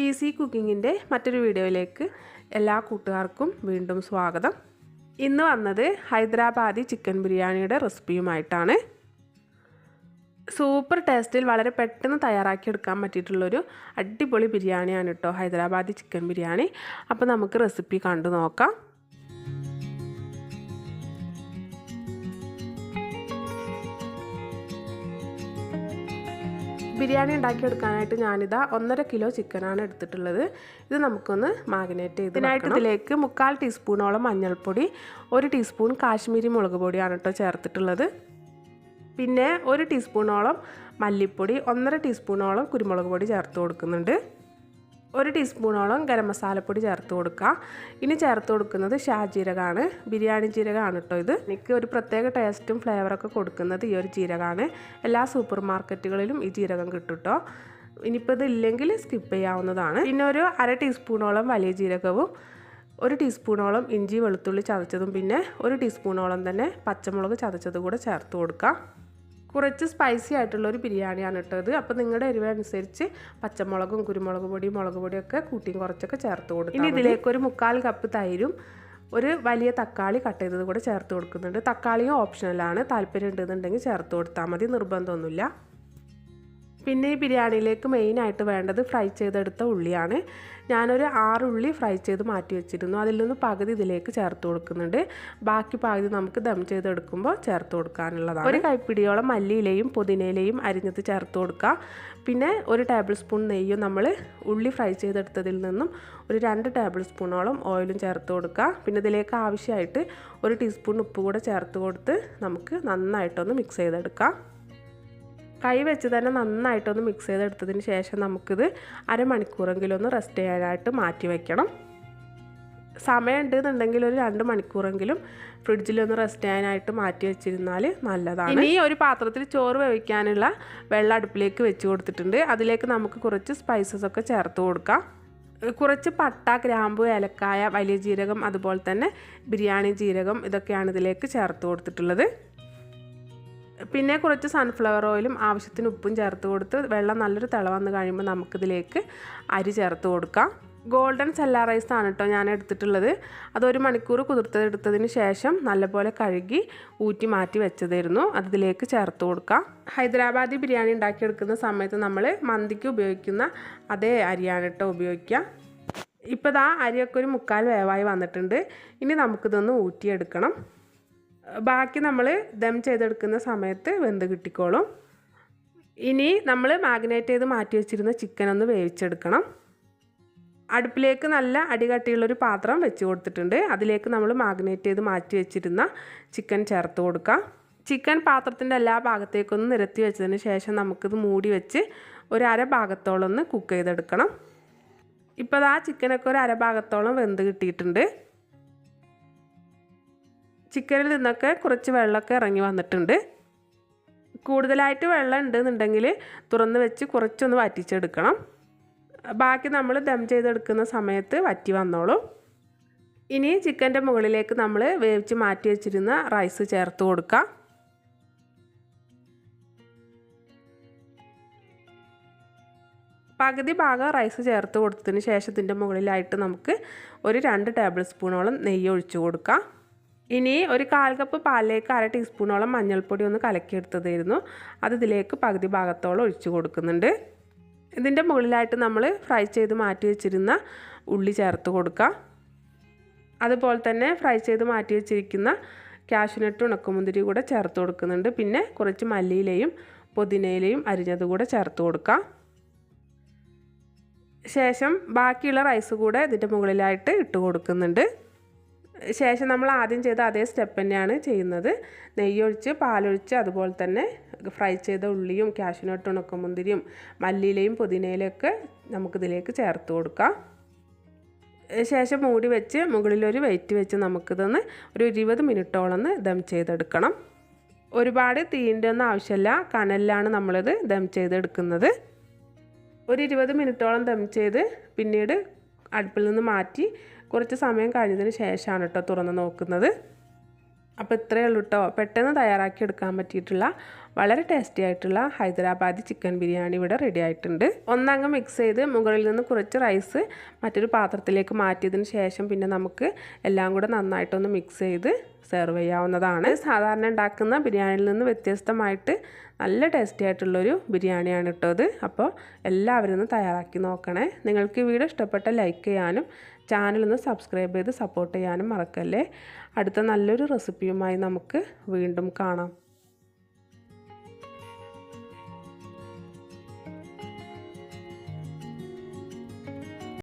Easy കുക്കിങ്ങിന്റെ മറ്റൊരു വീഡിയോയിലേക്ക് എല്ലാ കൂട്ടുകാർക്കും വീണ്ടും സ്വാഗതം. ഇന്ന് വന്നത് ഹൈദരാബാദി ചിക്കൻ ബിരിയാണിയുടെ റെസിപ്പിയുമായിട്ടാണ്. സൂപ്പർ ടേസ്റ്റിൽ വളരെ പെട്ടെന്ന് തയ്യാറാക്കിയെടുക്കാൻ പറ്റിയിട്ടുള്ളൊരു അടിപൊളി ബിരിയാണിയാണ് കേട്ടോ ഹൈദരാബാദി ചിക്കൻ ബിരിയാണി. അപ്പോൾ നമുക്ക് റെസിപ്പി കണ്ടു നോക്കാം. ബിരിയാണി ഉണ്ടാക്കിയെടുക്കാനായിട്ട് ഞാനിതാ ഒന്നര കിലോ ചിക്കനാണ് എടുത്തിട്ടുള്ളത്. ഇത് നമുക്കൊന്ന് മാഗ്നേറ്റ് ചെയ്ത് ഇതിനായിട്ട് ഇതിലേക്ക് മുക്കാൽ ടീസ്പൂണോളം മഞ്ഞൾപ്പൊടി ഒരു ടീസ്പൂൺ കാശ്മീരി മുളക് പൊടിയാണ് കേട്ടോ ചേർത്തിട്ടുള്ളത്. പിന്നെ ഒരു ടീസ്പൂണോളം മല്ലിപ്പൊടി ഒന്നര ടീസ്പൂണോളം കുരുമുളക് പൊടി ചേർത്ത് കൊടുക്കുന്നുണ്ട്. ഒരു ടീസ്പൂണോളം ഗരം മസാലപ്പൊടി ചേർത്ത് കൊടുക്കുക. ഇനി ചേർത്ത് കൊടുക്കുന്നത് ഷാജീരകമാണ്. ബിരിയാണി ജീരകമാണ് കേട്ടോ ഇത്. എനിക്ക് ഒരു പ്രത്യേക ടേസ്റ്റും ഫ്ലേവറൊക്കെ കൊടുക്കുന്നത് ഈ ഒരു ജീരകമാണ്. എല്ലാ സൂപ്പർ മാർക്കറ്റുകളിലും ഈ ജീരകം കിട്ടും കേട്ടോ. ഇനിയിപ്പോൾ ഇത് ഇല്ലെങ്കിൽ സ്കിപ്പ് ചെയ്യാവുന്നതാണ്. പിന്നെ ഒരു അര ടീസ്പൂണോളം വലിയ ജീരകവും ഒരു ടീസ്പൂണോളം ഇഞ്ചി വെളുത്തുള്ളി ചതച്ചതും പിന്നെ ഒരു ടീസ്പൂണോളം തന്നെ പച്ചമുളക് ചതച്ചതും കൂടെ ചേർത്ത് കൊടുക്കാം കുറച്ച് സ്പൈസി ആയിട്ടുള്ള ഒരു ബിരിയാണിയാണ് ഇട്ടത് അപ്പോൾ നിങ്ങളുടെ എരിവനുസരിച്ച് പച്ചമുളകും കുരുമുളക് പൊടിയും മുളക് പൊടിയൊക്കെ കൂട്ടിയും കുറച്ചൊക്കെ ചേർത്ത് കൊടുക്കും ഇനി ഇതിലേക്ക് ഒരു മുക്കാൽ കപ്പ് തൈരും ഒരു വലിയ തക്കാളി കട്ട് ചെയ്തത് കൂടെ ചേർത്ത് കൊടുക്കുന്നുണ്ട്. തക്കാളിയും ഓപ്ഷണലാണ് താല്പര്യം ഉണ്ടെന്നുണ്ടെങ്കിൽ ചേർത്ത് കൊടുത്താൽ മതി. നിർബന്ധമൊന്നുമില്ല. പിന്നെ ഈ ബിരിയാണിയിലേക്ക് മെയിനായിട്ട് വേണ്ടത് ഫ്രൈ ചെയ്തെടുത്ത ഉള്ളിയാണ്. ഞാനൊരു ആറ് ഉള്ളി ഫ്രൈ ചെയ്ത് മാറ്റി വെച്ചിരുന്നു. അതിൽ നിന്ന് പകുതി ഇതിലേക്ക് ചേർത്ത് കൊടുക്കുന്നുണ്ട്. ബാക്കി പകുതി നമുക്ക് ദം ചെയ്തെടുക്കുമ്പോൾ ചേർത്ത് കൊടുക്കാനുള്ളതാണ്. ഒരു കൈപ്പിടിയോളം മല്ലിയിലയും പുതിനയിലയും അരിഞ്ഞത് ചേർത്ത് കൊടുക്കുക. പിന്നെ ഒരു ടേബിൾ സ്പൂൺ നെയ്യും നമ്മൾ ഉള്ളി ഫ്രൈ ചെയ്തെടുത്തതിൽ നിന്നും ഒരു രണ്ട് ടേബിൾ സ്പൂണോളം ഓയിലും ചേർത്ത് കൊടുക്കുക. പിന്നെ ഇതിലേക്ക് ആവശ്യമായിട്ട് ഒരു ടീസ്പൂൺ ഉപ്പ് കൂടെ ചേർത്ത് കൊടുത്ത് നമുക്ക് നന്നായിട്ടൊന്ന് മിക്സ് ചെയ്തെടുക്കാം. കൈ വെച്ച് തന്നെ നന്നായിട്ടൊന്ന് മിക്സ് ചെയ്തെടുത്തതിന് ശേഷം നമുക്കിത് അരമണിക്കൂറെങ്കിലും ഒന്ന് റെസ്റ്റ് ചെയ്യാനായിട്ട് മാറ്റി വയ്ക്കണം സമയം ഉണ്ടെന്നുണ്ടെങ്കിൽ ഒരു രണ്ട് മണിക്കൂറെങ്കിലും ഫ്രിഡ്ജിലൊന്ന് റെസ്റ്റ് ചെയ്യാനായിട്ട് മാറ്റി വെച്ചിരുന്നാൽ നല്ലതാണ്. ഇനി ഒരു പാത്രത്തിൽ ചോറ് വേവിക്കാനുള്ള വെള്ളം അടുപ്പിലേക്ക് വെച്ച് കൊടുത്തിട്ടുണ്ട്. അതിലേക്ക് നമുക്ക് കുറച്ച് സ്പൈസസ് ഒക്കെ ചേർത്ത് കൊടുക്കാം. കുറച്ച് പട്ട ഗ്രാമ്പു ഏലക്കായ വലിയ ജീരകം അതുപോലെ തന്നെ ബിരിയാണി ജീരകം ഇതൊക്കെയാണ് ഇതിലേക്ക് ചേർത്ത് കൊടുത്തിട്ടുള്ളത്. പിന്നെ കുറച്ച് സൺഫ്ലവർ ഓയിലും ആവശ്യത്തിന് ഉപ്പും ചേർത്ത് കൊടുത്ത് വെള്ളം നല്ലൊരു തിളവന്ന് കഴിയുമ്പോൾ നമുക്കിതിലേക്ക് അരി ചേർത്ത് കൊടുക്കാം. ഗോൾഡൻ സെല്ല റൈസ് ആണ് കേട്ടോ ഞാൻ എടുത്തിട്ടുള്ളത്. അതൊരു മണിക്കൂർ കുതിർത്തെടുത്തതിന് ശേഷം നല്ലപോലെ കഴുകി ഊറ്റി മാറ്റി വെച്ചതായിരുന്നു. അതിലേക്ക് ചേർത്ത് കൊടുക്കാം. ഹൈദരാബാദി ബിരിയാണി ഉണ്ടാക്കിയെടുക്കുന്ന സമയത്ത് നമ്മൾ മന്തിക്ക് ഉപയോഗിക്കുന്ന അതേ അരിയാണ് കേട്ടോ ഉപയോഗിക്കുക. ഇപ്പോൾ ഇതാ അരിയൊക്കെ ഒരു മുക്കാൽ വേവായി വന്നിട്ടുണ്ട്. ഇനി നമുക്കിതൊന്ന് ഊറ്റിയെടുക്കണം. ബാക്കി നമ്മൾ ദം ചെയ്തെടുക്കുന്ന സമയത്ത് വെന്ത് കിട്ടിക്കോളും. ഇനി നമ്മൾ മാഗ്നേറ്റ് ചെയ്ത് മാറ്റി വെച്ചിരുന്ന ചിക്കൻ ഒന്ന് വേവിച്ചെടുക്കണം. അടുപ്പിലേക്ക് നല്ല അടികട്ടിയുള്ളൊരു പാത്രം വെച്ച് കൊടുത്തിട്ടുണ്ട്. അതിലേക്ക് നമ്മൾ മാഗ്നേറ്റ് ചെയ്ത് മാറ്റി വെച്ചിരുന്ന ചിക്കൻ ചേർത്ത് കൊടുക്കാം. ചിക്കൻ പാത്രത്തിന്റെ എല്ലാ ഭാഗത്തേക്കൊന്ന് നിരത്തി വെച്ചതിന് ശേഷം നമുക്കിത് മൂടി വെച്ച് ഒരു അര ഭാഗത്തോളം ഒന്ന് കുക്ക് ചെയ്തെടുക്കണം. ഇപ്പോൾ ആ ചിക്കനൊക്കെ ഒരു അര ഭാഗത്തോളം വെന്ത് കിട്ടിയിട്ടുണ്ട്. ചിക്കനിൽ നിന്നൊക്കെ കുറച്ച് വെള്ളമൊക്കെ ഇറങ്ങി വന്നിട്ടുണ്ട്. കൂടുതലായിട്ട് വെള്ളം ഉണ്ടെന്നുണ്ടെങ്കിൽ തുറന്ന് വെച്ച് കുറച്ചൊന്ന് വറ്റിച്ചെടുക്കണം. ബാക്കി നമ്മൾ ദം ചെയ്തെടുക്കുന്ന സമയത്ത് വറ്റി വന്നോളും. ഇനി ചിക്കന്റെ മുകളിലേക്ക് നമ്മൾ വേവിച്ച് മാറ്റി വെച്ചിരുന്ന റൈസ് ചേർത്ത് കൊടുക്കാം. പകുതി ഭാഗം റൈസ് ചേർത്ത് കൊടുത്തതിന് ശേഷം ഇതിന്റെ മുകളിലായിട്ട് നമുക്ക് ഒരു രണ്ട് ടേബിൾ സ്പൂണോളം നെയ്യ് ഒഴിച്ചു കൊടുക്കാം. ഇനി ഒരു കാൽ കപ്പ് പാലിലേക്ക് അര ടീസ്പൂണോളം മഞ്ഞൾപ്പൊടി ഒന്ന് കലക്കിയെടുത്തതായിരുന്നു. അത് ഇതിലേക്ക് പകുതി ഭാഗത്തോളം ഒഴിച്ചു കൊടുക്കുന്നുണ്ട്. ഇതിന്റെ മുകളിലായിട്ട് നമ്മൾ ഫ്രൈ ചെയ്ത് മാറ്റി വെച്ചിരുന്ന ഉള്ളി ചേർത്ത് കൊടുക്കാം. അതുപോലെ തന്നെ ഫ്രൈ ചെയ്ത് മാറ്റി വെച്ചിരിക്കുന്ന കാഷ്യൂനട്ട് ഉണക്കമുന്തിരി കൂടെ ചേർത്ത് കൊടുക്കുന്നുണ്ട്. പിന്നെ കുറച്ച് മല്ലിയിലയും പുതിനയിലയും അരിഞ്ഞത് കൂടെ ചേർത്ത് കൊടുക്കാം. ശേഷം ബാക്കിയുള്ള റൈസ് കൂടെ ഇതിന്റെ മുകളിലായിട്ട് ഇട്ട് കൊടുക്കുന്നുണ്ട്. ശേഷം നമ്മൾ ആദ്യം ചെയ്ത അതേ സ്റ്റെപ്പ് തന്നെയാണ് ചെയ്യുന്നത്. നെയ്യൊഴിച്ച് പാലൊഴിച്ച് അതുപോലെ തന്നെ ഫ്രൈ ചെയ്ത ഉള്ളിയും കാഷ്യൂനട്ട് ഉണക്കമുന്തിരിയും മല്ലിയിലയും പുതിനയിലൊക്കെ നമുക്കിതിലേക്ക് ചേർത്ത് കൊടുക്കാം. ശേഷം മൂടി വെച്ച് മുകളിലൊരു വെയിറ്റ് വെച്ച് നമുക്കിതൊന്ന് ഒരു ഇരുപത് മിനിറ്റോളം ദം ചെയ്തെടുക്കണം. ഒരുപാട് തീന്റെ ഒന്നും ആവശ്യമില്ല കനലിലാണ് നമ്മളിത് ദം ചെയ്തെടുക്കുന്നത്. ഒരു ഇരുപത് മിനിറ്റോളം ദം ചെയ്ത് പിന്നീട് അടുപ്പിൽ നിന്ന് മാറ്റി കുറച്ച് സമയം കഴിഞ്ഞതിന് ശേഷമാണ് കേട്ടോ തുറന്ന് നോക്കുന്നത്. അപ്പോൾ ഇത്രയേ ഉള്ളൂ കേട്ടോ പെട്ടെന്ന് തയ്യാറാക്കി എടുക്കാൻ പറ്റിയിട്ടുള്ള വളരെ ടേസ്റ്റി ആയിട്ടുള്ള ഹൈദരാബാദി ചിക്കൻ ബിരിയാണി ഇവിടെ റെഡി ആയിട്ടുണ്ട്. ഒന്നങ്ങ് മിക്സ് ചെയ്ത് മുകളിൽ നിന്ന് കുറച്ച് റൈസ് മറ്റൊരു പാത്രത്തിലേക്ക് മാറ്റിയതിന് ശേഷം പിന്നെ നമുക്ക് എല്ലാം കൂടെ നന്നായിട്ടൊന്ന് മിക്സ് ചെയ്ത് സെർവ് ചെയ്യാവുന്നതാണ്. സാധാരണ ഉണ്ടാക്കുന്ന ബിരിയാണിയിൽ നിന്ന് വ്യത്യസ്തമായിട്ട് നല്ല ടേസ്റ്റി ആയിട്ടുള്ളൊരു ബിരിയാണിയാണ് ഇട്ടത് അപ്പോൾ എല്ലാവരും ഒന്ന് തയ്യാറാക്കി നോക്കണേ. നിങ്ങൾക്ക് ഈ വീഡിയോ ഇഷ്ടപ്പെട്ട ലൈക്ക് ചെയ്യാനും ചാനലൊന്ന് സബ്സ്ക്രൈബ് ചെയ്ത് സപ്പോർട്ട് ചെയ്യാനും മറക്കല്ലേ. അടുത്ത നല്ലൊരു റെസിപ്പിയുമായി നമുക്ക് വീണ്ടും കാണാം.